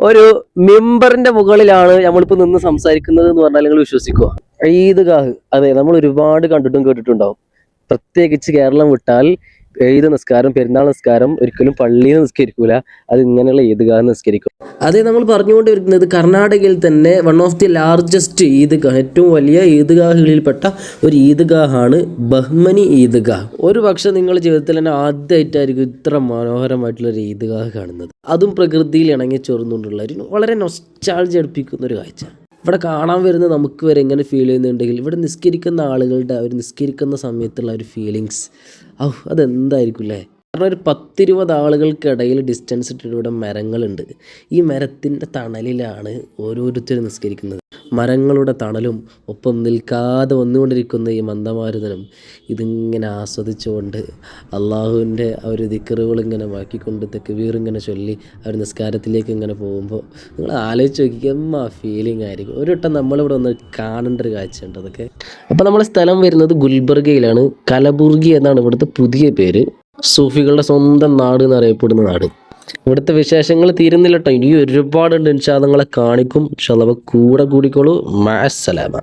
ഒരു മെമ്പറിന്റെ മുകളിലാണ് നമ്മളിപ്പോ നിന്ന് സംസാരിക്കുന്നത് എന്ന് പറഞ്ഞാൽ നിങ്ങൾ വിശ്വസിക്കുക ഈദ്ഗാഹ് അതെ നമ്മൾ ഒരുപാട് കണ്ടിട്ടും കേട്ടിട്ടുണ്ടാവും. പ്രത്യേകിച്ച് കേരളം വിട്ടാൽ ഈദ് നിസ്കാരം പെരുന്നാൾ നിസ്കാരം ഒരിക്കലും പള്ളിയിൽ നിസ്കരിക്കൂല. അത് ഇങ്ങനെയുള്ള ഈദ്ഗാഹ് നിസ്കരിക്കും. അതെ നമ്മൾ പറഞ്ഞുകൊണ്ടിരിക്കുന്നത് കർണാടകയിൽ തന്നെ വൺ ഓഫ് ദി ലാർജസ്റ്റ് ഈദ്ഗാഹ് ഏറ്റവും വലിയ ഈദ്ഗാഹുകളിൽപ്പെട്ട ഒരു ഈദ്ഗാഹാണ് ബഹ്മനി ഈദ്ഗാഹ്. ഒരു പക്ഷെ നിങ്ങൾ ജീവിതത്തിൽ തന്നെ ആദ്യമായിട്ടായിരിക്കും ഇത്ര മനോഹരമായിട്ടുള്ള ഒരു ഈദ്ഗാഹ് കാണുന്നത്. അതും പ്രകൃതിയിൽ ഇണങ്ങി ചേർന്നുകൊണ്ടുള്ള ഒരു വളരെ നൊസ്റ്റാൾജി അടുപ്പിക്കുന്ന ഒരു കാഴ്ച ഇവിടെ കാണാൻ വരുന്ന നമുക്ക് വരെ എങ്ങനെ ഫീൽ ചെയ്യുന്നുണ്ടെങ്കിൽ ഇവിടെ നിസ്കരിക്കുന്ന ആളുകളുടെ അവർ നിസ്കരിക്കുന്ന സമയത്തുള്ള ഒരു ഫീലിങ്സ് ഔ അതെന്തായിരിക്കും അല്ലേ കാരണം ഒരു പത്തിരുപത് ആളുകൾക്കിടയിൽ ഡിസ്റ്റൻസ് ഇട്ടിട്ട് ഇവിടെ മരങ്ങളുണ്ട്. ഈ മരത്തിന്റെ തണലിലാണ് ഓരോരുത്തരും നിസ്കരിക്കുന്നത്. മരങ്ങളുടെ തണലും ഒപ്പം നിൽക്കാതെ വന്നുകൊണ്ടിരിക്കുന്ന ഈ മന്ദമാരുതനും ഇതിങ്ങനെ ആസ്വദിച്ചുകൊണ്ട് അള്ളാഹുവിന്റെ ആ ഒരു ദിക്കറുകൾ ഇങ്ങനെ മാക്കിക്കൊണ്ട് തെക്കുവീർ ഇങ്ങനെ ചൊല്ലി ആ ഒരു നിസ്കാരത്തിലേക്ക് ഇങ്ങനെ പോകുമ്പോൾ നിങ്ങൾ ആലോചിച്ച് നോക്കിക്കുക ആ ഫീലിംഗ് ആയിരിക്കും. ഒരു വട്ടം നമ്മളിവിടെ ഒന്ന് കാണേണ്ട ഒരു കാഴ്ചയുണ്ട് അതൊക്കെ. അപ്പോൾ നമ്മളെ സ്ഥലം വരുന്നത് ഗുൽബർഗയിലാണ്. കലബുർഗി എന്നാണ് ഇവിടുത്തെ പുതിയ പേര്. സൂഫികളുടെ സ്വന്തം നാട് എന്നറിയപ്പെടുന്ന നാട്. ഇവിടുത്തെ വിശേഷങ്ങൾ തീരുന്നില്ല കേട്ടോ ഇനി ഒരുപാടുണ്ട്. ഇൻഷാ നിങ്ങളെ കാണിക്കും. ഇൻഷാ. കൂടെ കൂടിക്കോളൂ. മാസലാമ